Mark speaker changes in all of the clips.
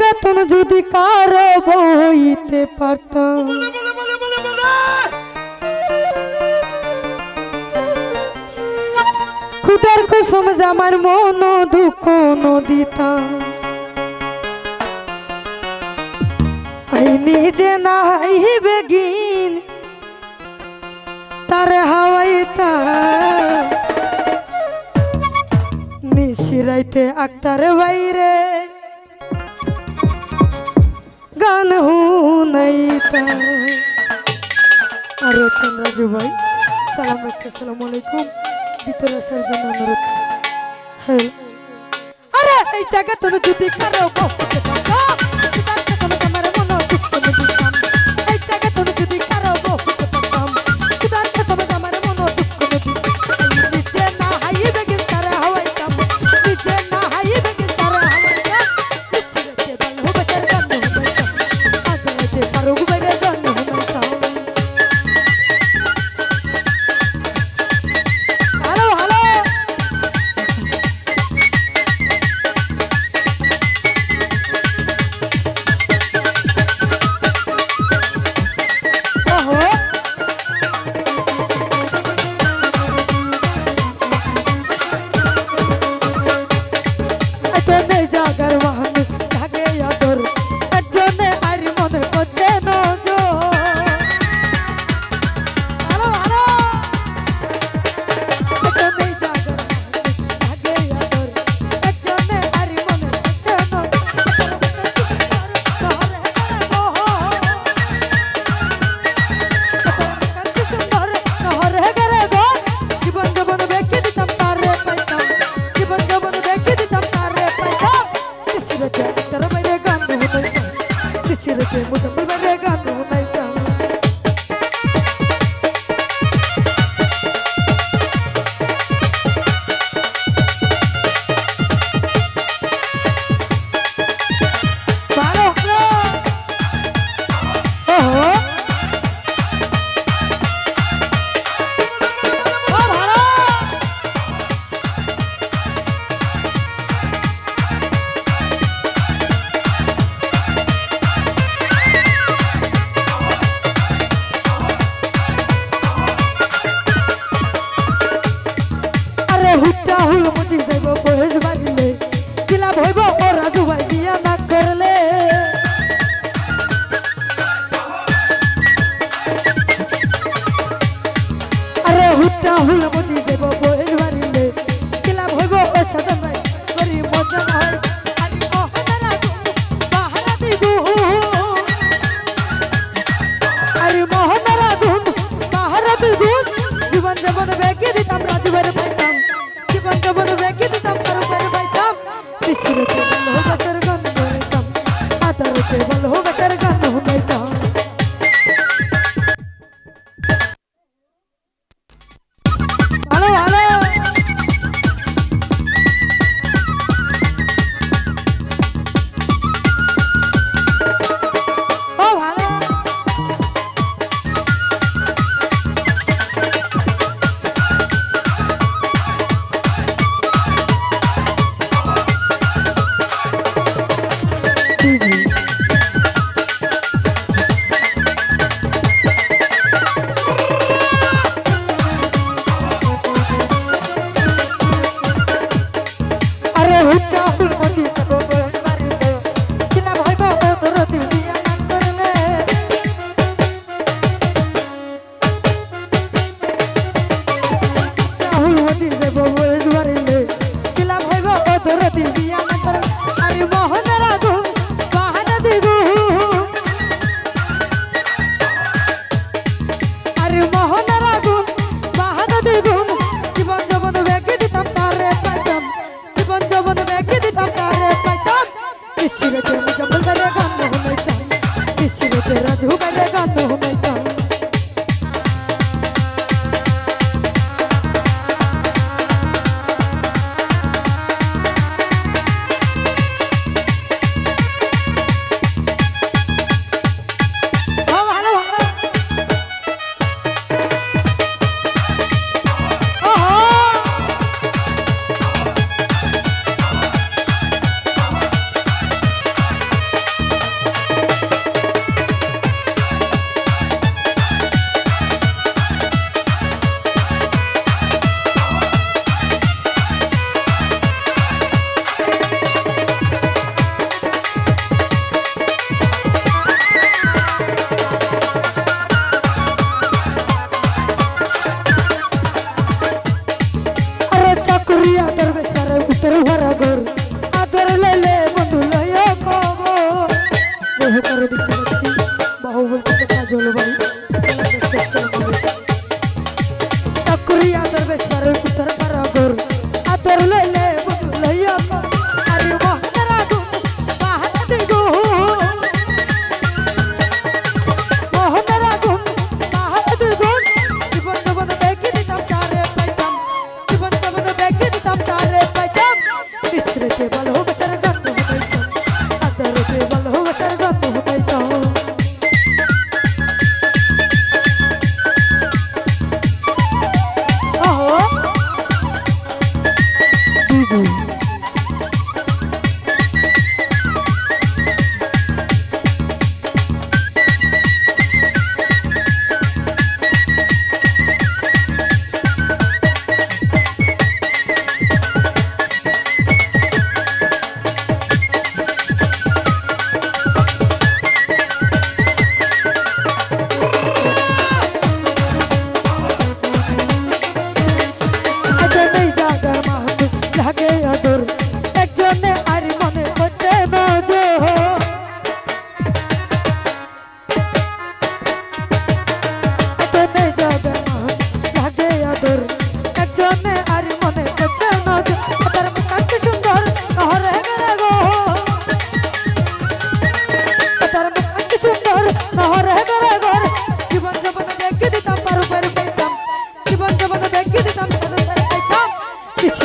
Speaker 1: বেতন যদি কারও বইতে পারতাম। খুদার কুসুম জামার মন দুঃখ নদিতা আইনি যে নাই বেগিন তার হাওয়াইতা নিশিরাইতে আক্তার বাইরে। গান হু নাই আর হচ্ছেন রাজু ভাই, সালাম রাখছি সালাম আলাইকুম। ভিতরে আসার জন্য অনুরোধ হ্যাঁ আরে, এই জায়গা তো যদি কারও Thank you.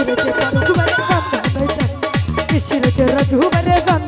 Speaker 1: কিসিরতে পারু কুমারে গান হুনাইতাম